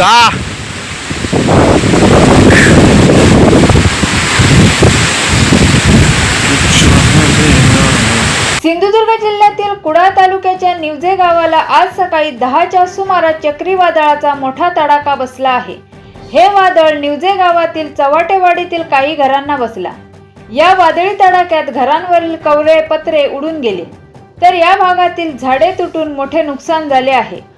का सिंधुदुर्ग जिल्ह्यातील कुडाळ तालुक्याच्या निवजे गावाला आज सकाळी दहाच्या सुमारास चक्रीवादळाचा मोठा तडाखा बसला आहे. हे वादळ निवजे गावातील चव्हाटेवाडीतील काही घरांना बसला. या वादळी तडाख्यात घरांवरील कवरे पत्रे उडून गेले. तर या भागातील झाडे तुटून मोठे नुकसान झाले आहे.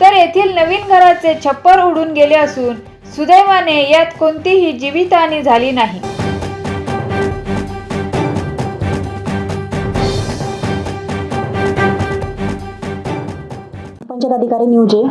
तर येथील नवीन घराचे छप्पर उडून गेले असून सुदैवाने यात कोणतीही जीवितहानी झाली नाही. पंचायत अधिकारी न्यूजे.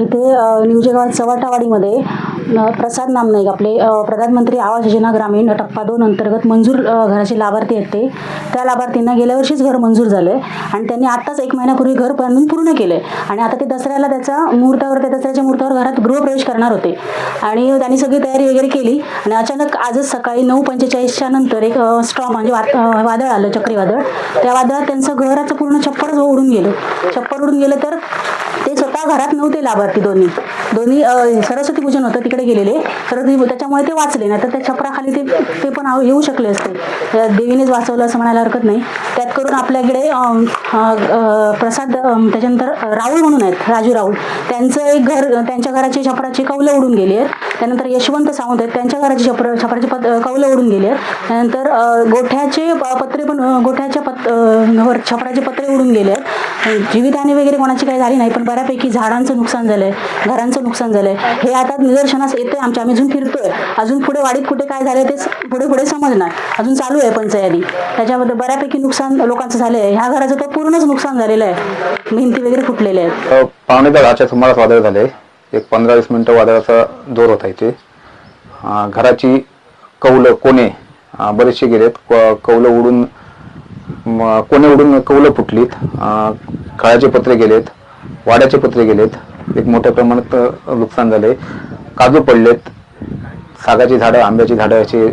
इथे न्यूजे गावात चव्हाटावाडीमध्ये अ, प्रसाद नामनाईक आपले प्रधानमंत्री आवास योजना ग्रामीण टप्पा दोन अंतर्गत मंजूर घराचे लाभार्थी आहेत ते. त्या लाभार्थींना गेल्या वर्षीच घर मंजूर झालं आहे आणि त्यांनी आत्ताच एक महिन्यापूर्वी घर बांधून पूर्ण केलं आहे आणि आता ते दसऱ्याला त्याचा मुहूर्तावर त्या दसऱ्याच्या मुहूर्तावर घरात गृहप्रवेश करणार होते. आणि त्यांनी सगळी तयारी वगैरे केली आणि अचानक आजच सकाळी नऊ पंचेचाळीसच्या नंतर एक स्ट्रॉंग म्हणजे वात- वादळ आलं चक्रीवादळ. त्या वादळात त्यांचं घराचं पूर्ण छप्परच उडून गेलं. छप्पर उडून गेलं तर ते स्वतः घरात नव्हते लाभार्थी दोन्ही. दोन्ही सरस्वती पूजन होतं तिकडे गेलेले. सरस्वती त्याच्यामुळे ते वाचले. नाही तर त्या छपराखाली ते ते पण येऊ शकले असते. देवीनेच वाचवलं असं म्हणायला हरकत नाही. त्यात करून आपल्याकडे प्रसाद त्याच्यानंतर राहुल म्हणून आहेत राजू राहुल. त्यांचं एक घर त्यांच्या घराची छपराची कौलं उडून गेली आहेत. त्यानंतर यशवंत सावंत आहेत त्यांच्या घराची छपर छपराची पत कौलं उडून गेली आहेत. त्यानंतर गोठ्याचे प- पत्रे पण गोठ्याच्या पत छपराचे पत्रे उडून गेले आहेत. जीवितहानी वगैरे कोणाची काही झाली नाही पण बऱ्यापैकी झाडांचं नुकसान झालंय घरांचं नुकसान झालंय. हे आता निदर्शनास येतंय आमच्या आम्ही अजून फिरतोय. अजून पुढे वाडीत कुठे काय झालंय ते पुढे पुढे समजणार. अजून चालू आहे पंचायती. त्याच्यामध्ये बऱ्यापैकी नुकसान लोकांचं झालंय. ह्या घराचं तर पूर्णच नुकसान झालेलं आहे. भिंती वगैरे फुटलेल्या आहेत. अ, पावणे दहाच्या सुमारास वादळ झाले. एक पंधरा वीस मिनिटं वादळाचा जोर होता इथे. घराची कौलं कोणे बरेचसे गेलेत. क- कौलं उडून कोणी उडून कौलं फुटलीत खळाचे पत्रे गेलेत वाड्याचे पत्रे गेलेत एक मोठ्या प्रमाणात नुकसान झाले काजू पडलेत सागाची झाडं आंब्याची झाडं अशी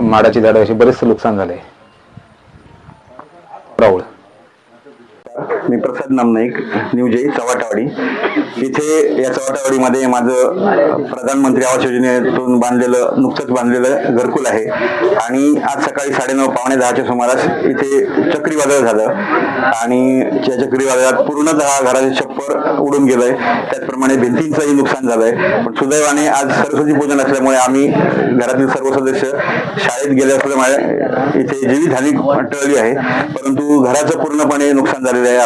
माडाची झाडं अशी बरेचसे नुकसान झाले राऊळ मी प्रसाद नामनाईक न्यूजे चव्हाटावाडी. इथे या चव्हाटावाडीमध्ये माझं प्रधानमंत्री आवास योजनेतून बांधलेलं नुकतंच बांधलेलं घरकुल आहे. आणि आज सकाळी साडेनऊ पावणे दहाच्या सुमारास इथे चक्रीवादळ झालं. आणि त्या चक्रीवादळात पूर्णतः घराचे छप्पर उडून गेलंय. त्याचप्रमाणे भिंतींचंही नुकसान झालंय. पण सुदैवाने आज सरस्वती पूजन असल्यामुळे आम्ही घरातील सर्व सदस्य शाळेत गेले असल्यामुळे इथे जीवितहानी टळली आहे. परंतु घराचं पूर्णपणे नुकसान झालेलं आहे.